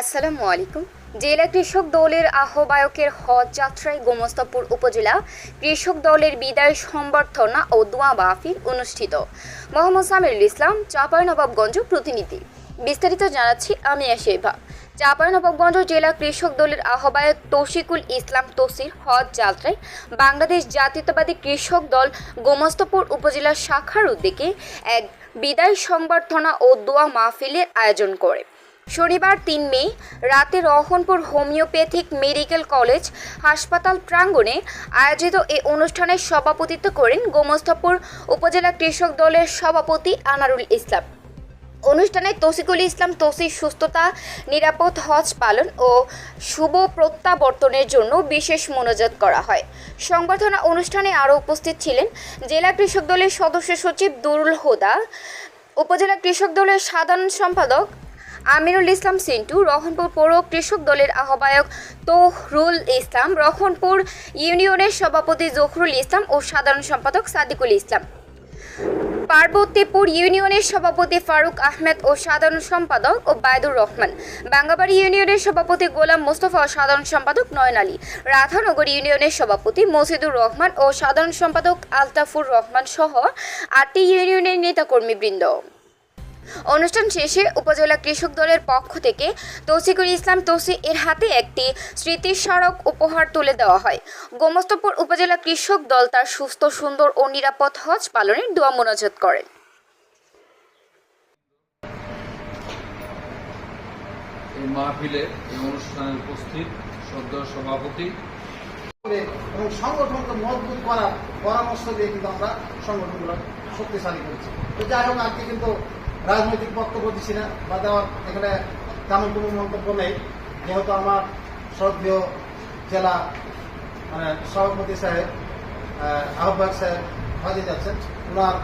আসসালামু আলাইকুম। জেলা কৃষক দলের আহ্বায়কের হজ যাত্রায় গোমস্তাপুর উপজেলা কৃষক দলের বিদায় সম্বর্ধনা ও দোয়া মাহফিল অনুষ্ঠিত। মোহাম্মদ সামিরুল ইসলাম চাঁপাইনবাবগঞ্জ প্রতিনিধি। বিস্তারিত জানাচ্ছি আমি আশেভা চাঁপাইনবাবগঞ্জ জেলা কৃষক দলের আহ্বায়ক তৌশিকুল ইসলাম তসির হজ যাত্রায় বাংলাদেশ জাতীয়তাবাদী কৃষক দল গোমস্তপুর উপজেলা শাখার উদ্যোগে এক বিদায় সংবর্ধনা ও দোয়া মাহফিলের আয়োজন করে। শনিবার তিন মে, রাতে রহনপুর হোমিওপ্যাথিক মেডিকেল কলেজ হাসপাতাল প্রাঙ্গণে আয়োজিত এই অনুষ্ঠানে সভাপতিত্ব করেন গোমস্তাপুর উপজেলা কৃষক দলের সভাপতি আনারুল ইসলাম। অনুষ্ঠানে তসিকুল ইসলাম তৌসির সুস্থতা, নিরাপদ হজ পালন ও শুভ প্রত্যাবর্তনের জন্য বিশেষ মনোজাত করা হয়। সংবর্ধনা অনুষ্ঠানে আরও উপস্থিত ছিলেন জেলা কৃষক দলের সদস্য সচিব দুরুল হোদা, উপজেলা কৃষক দলের সাধারণ সম্পাদক আমিরুল ইসলাম সিন্টু, রহনপুর পৌর কৃষক দলের আহ্বায়ক তোহরুল ইসলাম, রহনপুর ইউনিয়নের সভাপতি জখরুল ইসলাম ও সাধারণ সম্পাদক সাদিকুল ইসলাম। পার্বতীপুর ইউনিয়নের সভাপতি ফারুক আহমেদ ও সাধারণ সম্পাদক ও বায়দুর রহমান। বাঙ্গাবাড়ি ইউনিয়নের সভাপতি গোলাম মোস্তফা ও সাধারণ সম্পাদক নয়ন আলী। রাধানগর ইউনিয়নের সভাপতি মসিদুর রহমান ও সাধারণ সম্পাদক আলতাফুর রহমান সহ আটটি ইউনিয়নের নেতাকর্মীবৃন্দ। অনুষ্ঠান শেষে উপজেলা কৃষক দলের পক্ষ থেকে তৌসিকুল ইসলাম তৌসি এর হাতে একটি স্মৃতিস্মারক উপহার তুলে দেওয়া হয়। গোমস্তপুর উপজেলা কৃষক দল তার সুস্থ সুন্দর ও নিরাপদ হজ পালনের দোয়া মোনাজাত করেন। এই মাহফিলে এই অনুষ্ঠানে উপস্থিত সদ্য সভাপতি করে এবং সংগঠনকে মজবুত করার পরামর্শ দিয়ে কিন্তু আমরা সংগঠনগুলো শক্তিশালী করেছি। তো যাই হোক আজকে কিন্তু রাজনৈতিক বক্তব্য দিচ্ছি না বা দেওয়ার এখানে তেমন কোনো মন্তব্য নেই। যেহেতু আমার শ্রদ্ধেয় জেলা মানে সভাপতি সাহেব আহ, আহ্বায়ক সাহেব হজে যাচ্ছেন ওনার